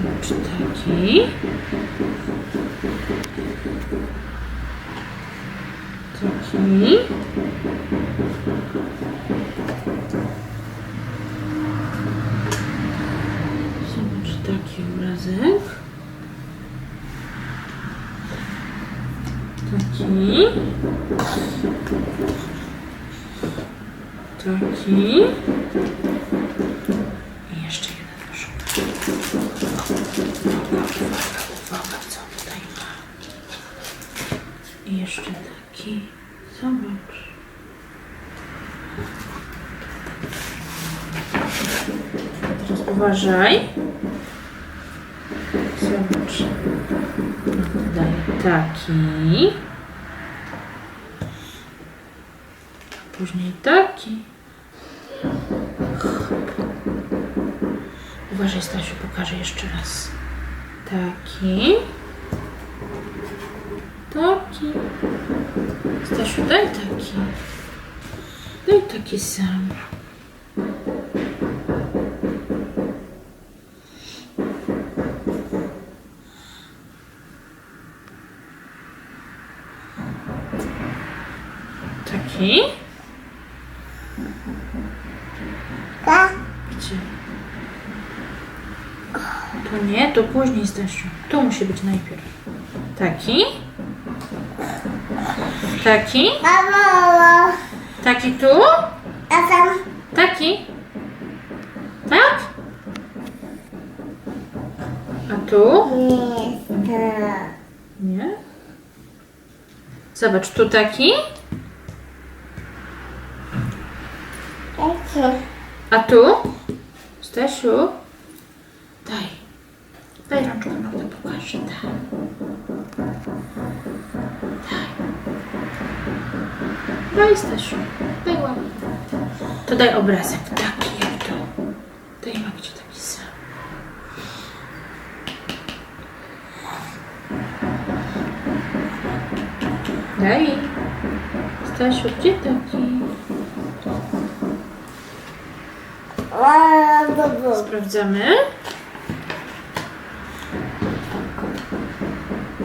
Taki. Taki. Zobacz, taki obrazek. Taki. Taki. Jeszcze taki. Zobacz. Teraz uważaj. Zobacz. Daję taki. Później taki. Uważaj, Stasiu, pokażę jeszcze raz. Taki. Taki. Stasiu, daj taki. Daj taki sam. Taki. Gdzie? To nie, to później, Stasiu. Tu musi być najpierw. Taki. Taki. Mamo, Taki tu. a tam Taki. Tak? A tu? jest. Nie. Zobacz, tu taki. Taki. A tu? Stasiu? Daj. Daj rączkę, no to pokażę. Daj. Daj. Daj, Stasiu. Daj łapkę. To daj obrazek taki jak to. Daj Magdzie taki sam. Daj. Stasiu, gdzie taki? Sprawdzamy.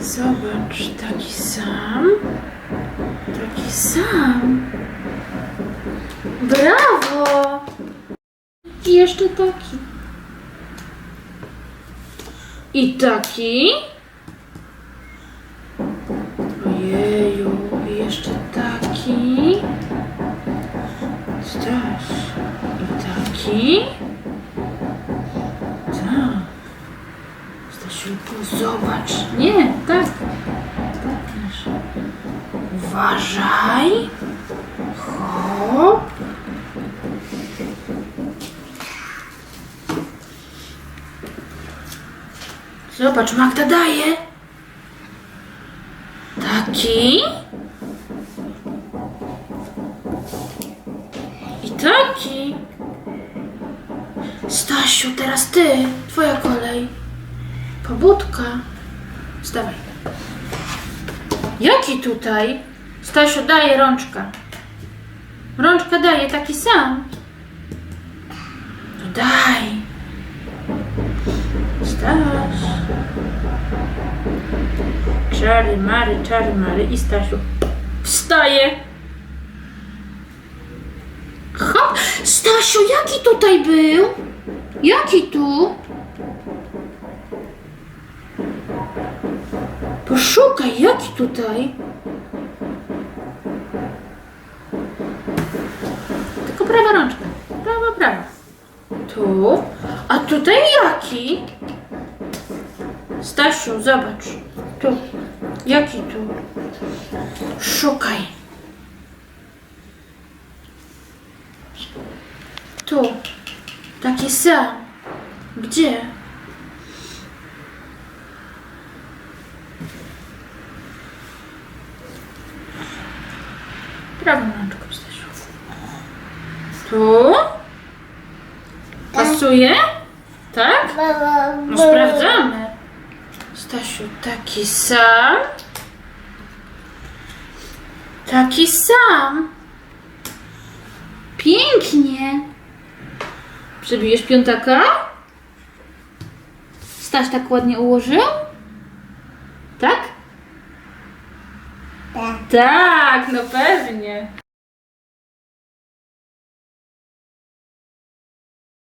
Zobacz, taki sam. Taki sam. Brawo! I jeszcze taki. I taki. Ojeju, i jeszcze taki. Staś. I taki. Tak. Stasiulku, zobacz. Nie, Uważaj. Hop. Zobacz, Magda daje. Taki. I taki. Stasiu, teraz ty. Twoja kolej. Pobudka. Zdawaj. Jaki tutaj? Stasiu, daje rączka. Rączka daje taki sam. No daj. Staś. Czary, mary, czary, mary i Stasiu. Wstaje. Hop! Stasiu, jaki tutaj był? Jaki tu? Poszukaj, jaki tutaj? Tu. A tutaj jaki? Stasiu, zobacz. Tu. Jaki tu? Szukaj. Tu. Taki sam. Gdzie? Prawą rączką, Stasiu. Tu? Pasuje? Tak? No sprawdzamy. Stasiu, taki sam. Taki sam. Pięknie. Przebijesz piątaka? Staś tak ładnie ułożył? Tak? Tak. Tak, no pewnie.